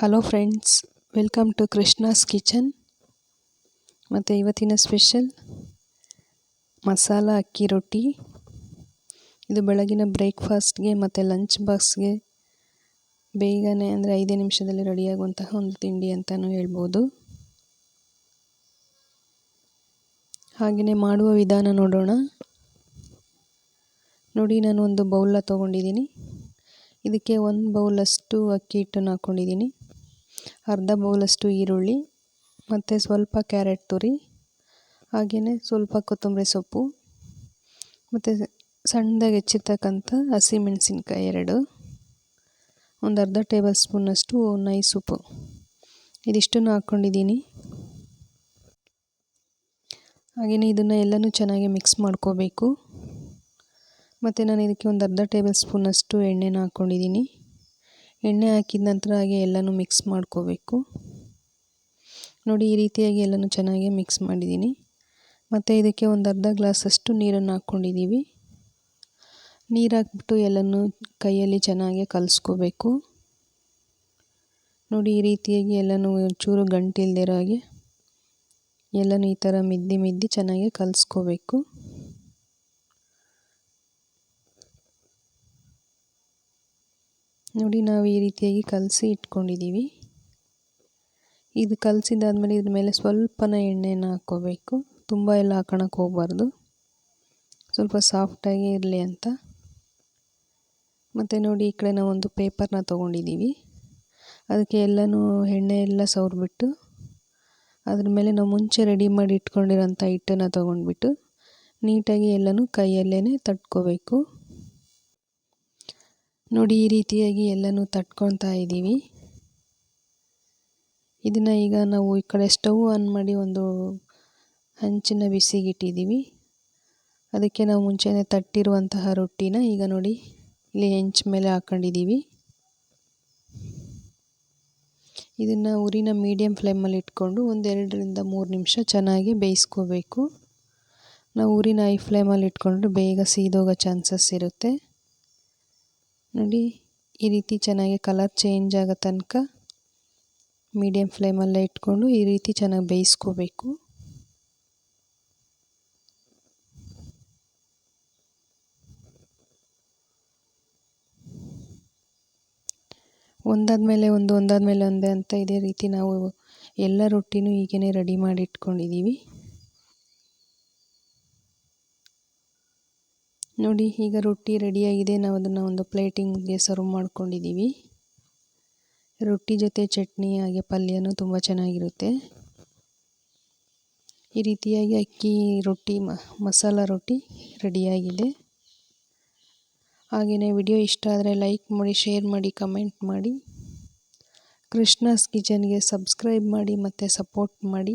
Hello friends welcome to Krishna's kitchen ಮತ್ತು ಇವತ್ತಿನ special masala ಅಕ್ಕಿ ರೊಟ್ಟಿ. ಇದು ಬೆಳಗಿನ ಬ್ರೇಕ್ಫಾಸ್ಟ್ಗೆ ಮತ್ತು ಲಂಚ್ ಬಾಕ್ಸ್ಗೆ ಬೇಗನೆ ಅಂದರೆ ಐದೇ ನಿಮಿಷದಲ್ಲಿ ರೆಡಿಯಾಗುವಂತಹ ಒಂದು ತಿಂಡಿ ಅಂತಲೂ ಹೇಳ್ಬೋದು. ಹಾಗೆಯೇ ಮಾಡುವ ವಿಧಾನ ನೋಡೋಣ. ನೋಡಿ, ನಾನು ಒಂದು ಬೌಲ ತೊಗೊಂಡಿದ್ದೀನಿ. ಇದಕ್ಕೆ ಒಂದು ಬೌಲಷ್ಟು ಅಕ್ಕಿ ಹಿಟ್ಟನ್ನು ಹಾಕ್ಕೊಂಡಿದ್ದೀನಿ ಅರ್ಧ ಬೌಲಷ್ಟು ಈರುಳ್ಳಿ, ಮತ್ತು ಸ್ವಲ್ಪ ಕ್ಯಾರೆಟ್ ತುರಿ ಹಾಗೆಯೇ ಸ್ವಲ್ಪ ಕೊತ್ತಂಬರಿ ಸೊಪ್ಪು, ಮತ್ತು ಸಣ್ಣದಾಗಿ ಹೆಚ್ಚಿರ್ತಕ್ಕಂಥ ಹಸಿಮೆಣಸಿನ್ಕಾಯಿ ಎರಡು, ಒಂದು ಅರ್ಧ ಟೇಬಲ್ ಸ್ಪೂನಷ್ಟು ನೈ ಸೊಪ್ಪು. ಇದಿಷ್ಟನ್ನು ಹಾಕ್ಕೊಂಡಿದ್ದೀನಿ. ಹಾಗೆಯೇ ಇದನ್ನು ಎಲ್ಲನೂ ಚೆನ್ನಾಗಿ ಮಿಕ್ಸ್ ಮಾಡ್ಕೋಬೇಕು. ಮತ್ತು ನಾನು ಇದಕ್ಕೆ ಒಂದು ಅರ್ಧ ಟೇಬಲ್ ಸ್ಪೂನಷ್ಟು ಎಣ್ಣೆನ ಹಾಕ್ಕೊಂಡಿದ್ದೀನಿ. ಎಣ್ಣೆ ಹಾಕಿದ ನಂತರ ಹಾಗೆ ಎಲ್ಲನೂ ಮಿಕ್ಸ್ ಮಾಡ್ಕೋಬೇಕು. ನೋಡಿ ಈ ರೀತಿಯಾಗಿ ಎಲ್ಲನೂ ಚೆನ್ನಾಗಿ ಮಿಕ್ಸ್ ಮಾಡಿದ್ದೀನಿ. ಮತ್ತು ಇದಕ್ಕೆ ಒಂದು ಅರ್ಧ ಗ್ಲಾಸಷ್ಟು ನೀರನ್ನು ಹಾಕ್ಕೊಂಡಿದ್ದೀವಿ. ನೀರು ಹಾಕ್ಬಿಟ್ಟು ಎಲ್ಲನೂ ಕೈಯಲ್ಲಿ ಚೆನ್ನಾಗಿ ಕಲಿಸ್ಕೋಬೇಕು. ನೋಡಿ ಈ ರೀತಿಯಾಗಿ ಎಲ್ಲನೂ ಚೂರು ಗಂಟಿಲ್ದಿರೋ ಹಾಗೆ ಎಲ್ಲನೂ ಈ ಥರ ಮಿದ್ದಿ ಮಿದ್ದಿ ಚೆನ್ನಾಗಿ ಕಲಿಸ್ಕೋಬೇಕು. ನೋಡಿ, ನಾವು ಈ ರೀತಿಯಾಗಿ ಕಲಸಿ ಇಟ್ಕೊಂಡಿದ್ದೀವಿ. ಇದು ಕಲಸಿದಾದ್ಮೇಲೆ ಇದ್ರ ಮೇಲೆ ಸ್ವಲ್ಪನ ಎಣ್ಣೆನ ಹಾಕ್ಕೋಬೇಕು. ತುಂಬ ಎಲ್ಲ ಹಾಕೋಣಕ್ಕೆ ಹೋಗಬಾರ್ದು. ಸ್ವಲ್ಪ ಸಾಫ್ಟಾಗಿ ಇರಲಿ ಅಂತ. ಮತ್ತು ನೋಡಿ, ಈ ಕಡೆ ನಾವು ಒಂದು ಪೇಪರ್ನ ತೊಗೊಂಡಿದ್ದೀವಿ. ಅದಕ್ಕೆ ಎಲ್ಲನೂ ಎಣ್ಣೆ ಎಲ್ಲ ಸವರ್ಬಿಟ್ಟು, ಅದ್ರ ಮೇಲೆ ನಾವು ಮುಂಚೆ ರೆಡಿ ಮಾಡಿ ಇಟ್ಕೊಂಡಿರೋಂಥ ಹಿಟ್ಟನ್ನು ತೊಗೊಂಡ್ಬಿಟ್ಟು, ನೀಟಾಗಿ ಎಲ್ಲನೂ ಕೈಯಲ್ಲೇ ತಟ್ಕೋಬೇಕು. ನೋಡಿ, ಈ ರೀತಿಯಾಗಿ ಎಲ್ಲನೂ ತಟ್ಕೊತಾ ಇದ್ದೀವಿ. ಇದನ್ನು ಈಗ ನಾವು ಈ ಕಡೆ ಸ್ಟವ್ ಆನ್ ಮಾಡಿ ಒಂದು ಹಂಚಿನ ಬಿಸಿಗಿಟ್ಟಿದ್ದೀವಿ. ಅದಕ್ಕೆ ನಾವು ಮುಂಚೆನೆ ತಟ್ಟಿರುವಂತಹ ರೊಟ್ಟಿನ ಈಗ ನೋಡಿ, ಇಲ್ಲಿ ಹೆಂಚ್ ಮೇಲೆ ಹಾಕ್ಕೊಂಡಿದ್ದೀವಿ ಇದನ್ನು ಉರಿನ ಮೀಡಿಯಮ್ ಫ್ಲೇಮಲ್ಲಿ ಇಟ್ಕೊಂಡು ಒಂದೆರಡರಿಂದ ಮೂರು ನಿಮಿಷ ಚೆನ್ನಾಗಿ ಬೇಯಿಸ್ಕೋಬೇಕು. ನಾವು ಊರಿನ ಐ ಫ್ಲೇಮಲ್ಲಿ ಇಟ್ಕೊಂಡ್ರೆ ಬೇಗ ಸೀದೋಗೋ ಚಾನ್ಸಸ್ ಇರುತ್ತೆ. ನೋಡಿ, ಈ ರೀತಿ ಚೆನ್ನಾಗಿ ಕಲರ್ ಚೇಂಜ್ ಆಗೋ ತನಕ ಮೀಡಿಯಮ್ ಫ್ಲೇಮಲ್ಲೇ ಇಟ್ಕೊಂಡು ಈ ರೀತಿ ಚೆನ್ನಾಗಿ ಬೇಯಿಸ್ಕೋಬೇಕು. ಒಂದಾದಮೇಲೆ ಒಂದು, ಒಂದಾದಮೇಲೆ ಒಂದೇ ಅಂತ ಇದೇ ರೀತಿ ನಾವು ಎಲ್ಲ ರೊಟ್ಟಿನೂ ಹೀಗೇ ರೆಡಿ ಮಾಡಿ ಇಟ್ಕೊಂಡಿದ್ದೀವಿ. ನೋಡಿ, ಈಗ ರೊಟ್ಟಿ ರೆಡಿಯಾಗಿದೆ. ನಾವು ಅದನ್ನು ಒಂದು ಪ್ಲೇಟಿಂಗ್ಗೆ ಸರ್ವ್ ಮಾಡ್ಕೊಂಡಿದ್ದೀವಿ ರೊಟ್ಟಿ ಜೊತೆ ಚಟ್ನಿ, ಹಾಗೆ ಪಲ್ಯನೂ ತುಂಬ ಚೆನ್ನಾಗಿರುತ್ತೆ. ಈ ರೀತಿಯಾಗಿ ಅಕ್ಕಿ ರೊಟ್ಟಿ ಮಸಾಲ ರೊಟ್ಟಿ ರೆಡಿಯಾಗಿದೆ. ಹಾಗೆಯೇ ವಿಡಿಯೋ ಇಷ್ಟ ಆದರೆ ಲೈಕ್ ಮಾಡಿ, ಶೇರ್ ಮಾಡಿ, ಕಮೆಂಟ್ ಮಾಡಿ. ಕೃಷ್ಣಾಸ್ ಕಿಚನ್ಗೆ ಸಬ್ಸ್ಕ್ರೈಬ್ ಮಾಡಿ ಮತ್ತು ಸಪೋರ್ಟ್ ಮಾಡಿ.